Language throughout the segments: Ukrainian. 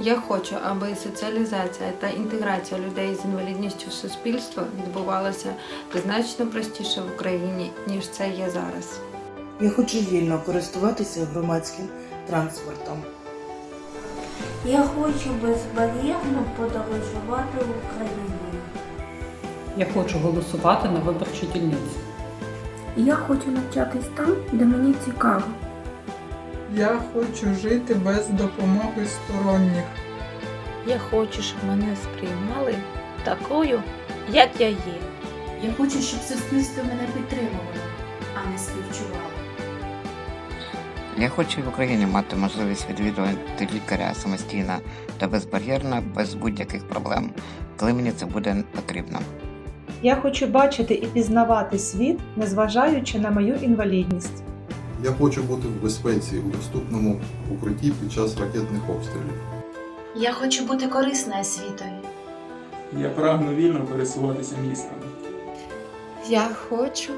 Я хочу, аби соціалізація та інтеграція людей з інвалідністю в суспільство відбувалася значно простіше в Україні, ніж це є зараз. Я хочу вільно користуватися громадським транспортом. Я хочу безбар'єрно подорожувати в Україні. Я хочу голосувати на виборчу дільницю. Я хочу навчатись там, де мені цікаво. Я хочу жити без допомоги сторонніх. Я хочу, щоб мене сприймали такою, як я є. Я хочу, щоб суспільство мене підтримувало, а не співчувало. Я хочу в Україні мати можливість відвідувати лікаря самостійно та безбар'єрно, без будь-яких проблем, коли мені це буде потрібно. Я хочу бачити і пізнавати світ, незважаючи на мою інвалідність. Я хочу бути в безпеці у доступному укритті під час ракетних обстрілів. Я хочу бути корисною світові. Я прагну вільно пересуватися містом. Я хочу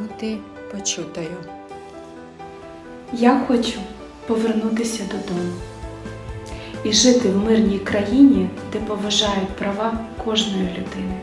бути почутою. Я хочу повернутися додому і жити в мирній країні, де поважають права кожної людини.